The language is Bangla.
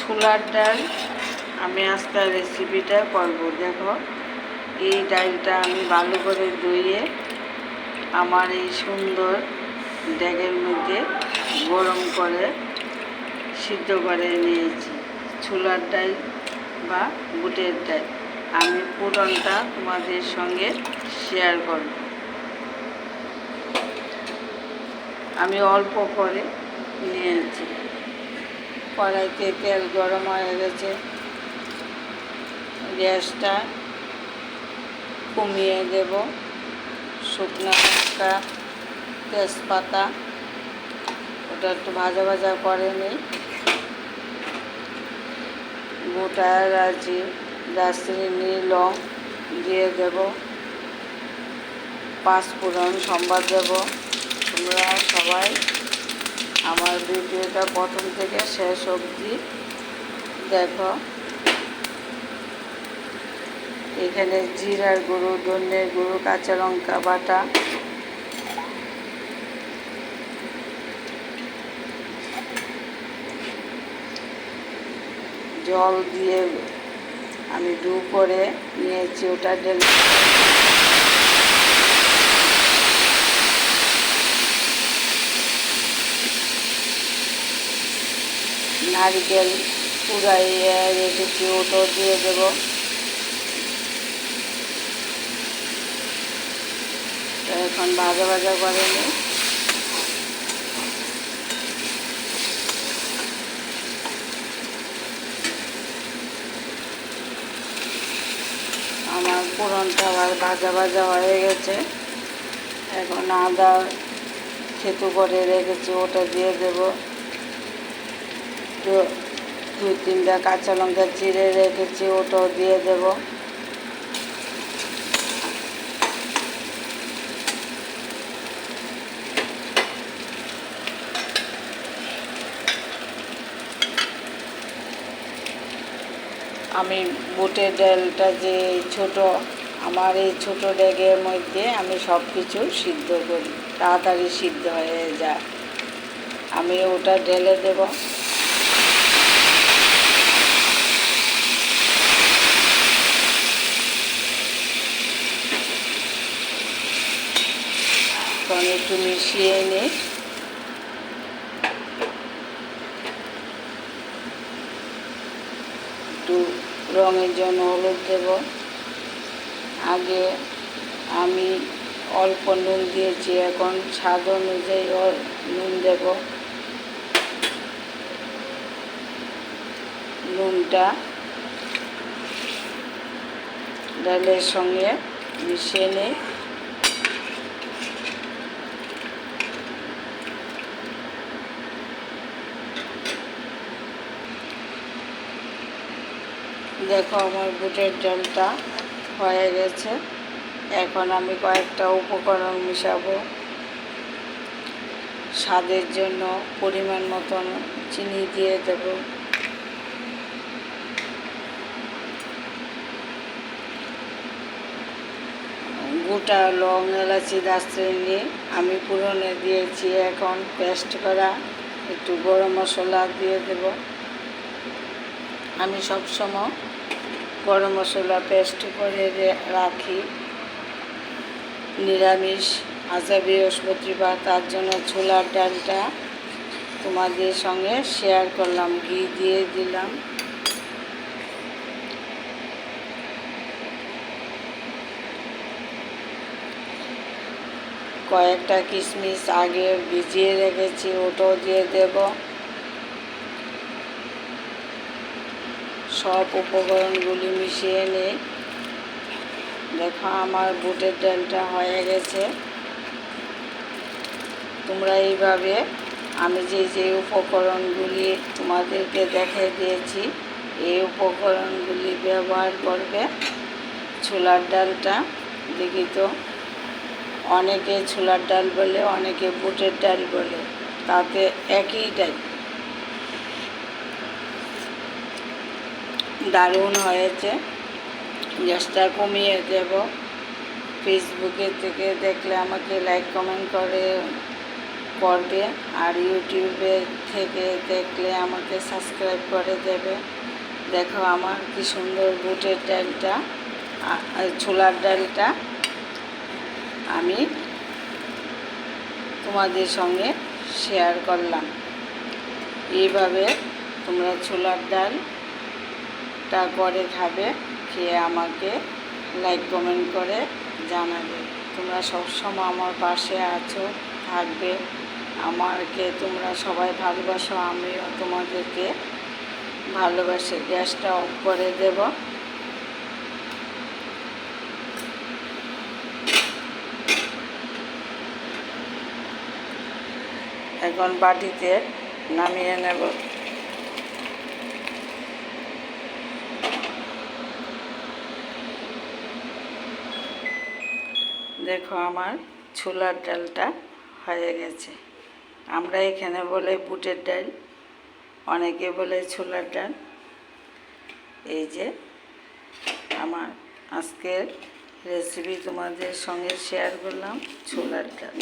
ছোলার ডাল। আমি আজকে রেসিপিটা করব। দেখো, এই ডালটা আমি ভালো করে ধুয়ে আমার এই সুন্দর ড্যাগের মধ্যে গরম করে সিদ্ধ করে নিয়েছি। ছোলার ডাল বা বুটের ডাল। আমি পুরনটা তোমাদের সঙ্গে শেয়ার করব। আমি অল্প করে নিয়েছি। কড়াইতে তেল গরম হয়ে গেছে। গ্যাসটা কমিয়ে দেব। শুকনো লঙ্কা, তেজপাতা, ওটা একটু ভাজা ভাজা করে নিই। গোটা এলাচি, দারচিনি, লং দিয়ে দেব। পাঁচফোড়ন সম্বাদ দেব। তোমরা সবাই আমার ভিডিওটা প্রথম থেকে শেষ অবধি দেখো। এখানে জিরার গুঁড়ো, ধনের গুঁড়ো, কাঁচা লঙ্কা বাটা। জল দিয়ে আমি ডু করে নিয়েছি ওটা ডেলে নারকেল পুরাইয়ে রেখেছি ওটাও দিয়ে দেব। এখন ভাজা ভাজা করে নিই। আমার পুরনটা আবার ভাজা ভাজা হয়ে গেছে। এখন আদা থেতু করে রেখেছি, ওটা দিয়ে দেবো। দু দুই তিনটা কাঁচা লঙ্কা চিড়ে রেখেছি, ওটাও দিয়ে দেব। আমি বুটের ডালটা যে ছোট, আমার এই ছোট ড্যাগের মধ্যে আমি সব কিছু সিদ্ধ করি, তাড়াতাড়ি সিদ্ধ হয়ে যায়। আমি ওটা ঢেলে দেবো। একটু মিশিয়ে নিই একটু রঙের জন্য হলুদ দেব। আগে আমি অল্প নুন দিয়েছি, এখন স্বাদ অনুযায়ী নুন দেব। নুনটা ডালের সঙ্গে মিশিয়ে নিই। দেখো আমার বুটের ডালটা হয়ে গেছে। এখন আমি কয়েকটা উপকরণ মিশাবো। স্বাদের জন্য পরিমাণ মতন চিনি দিয়ে দেব। গোটা লং এলাচি, দারচিনি আমি পুরনে দিয়েছি। এখন পেস্ট করা একটু গরম মশলা দিয়ে দেব। আমি সবসময় গরম মশলা পেস্ট করে রাখি। নিরামিষ, আজা বৃহস্পতিবার, তার জন্য ছোলার ডালটা তোমাদের সঙ্গে শেয়ার করলাম, ঘি দিয়ে দিলাম। কয়েকটা কিশমিশ আগে ভিজিয়ে রেখেছি, ওটাও দিয়ে দেবো। সব উপকরণগুলি মিশিয়ে নিই। দেখো আমার বুটের ডালটা হয়ে গেছে। তোমরা এইভাবে আমি যে যে উপকরণগুলি তোমাদেরকে দেখে দিয়েছি, এই উপকরণগুলি ব্যবহার করবে ছোলার ডালটা। দেখি তো, অনেকে ছোলার ডাল বলে, অনেকে বুটের ডাল বলে, তাতে একই ডাল দারুণ হয়েছে। গ্যাসটা কমিয়ে দেব। ফেসবুকে থেকে দেখলে আমাকে লাইক কমেন্ট করে, করবে। আর ইউটিউবে থেকে দেখলে আমাকে সাবস্ক্রাইব করে দেবে। দেখো আমার কি সুন্দর বুটের ডালটা ছোলার ডালটা। আমি তোমাদের সঙ্গে শেয়ার করলাম। এইভাবে তোমরা ছোলার ডালটা করে খাবে খেয়ে আমাকে লাইক কমেন্ট করে, জানাবে। তোমরা সবসময় আমার পাশে আছো, থাকবে। আমাকে তোমরা সবাই ভালোবাসো, আমিও তোমাদেরকে ভালোবাসি। গ্যাসটা অফ করে দেব। এখন বাটিতে নামিয়ে নেব। দেখো আমার ছোলার ডালটা হয়ে গেছে। আমরা এখানে বলে বুটের ডাল, অনেকে বলে ছোলার ডাল। এই যে আমার আজকের রেসিপি তোমাদের সঙ্গে শেয়ার করলাম ছোলার ডাল।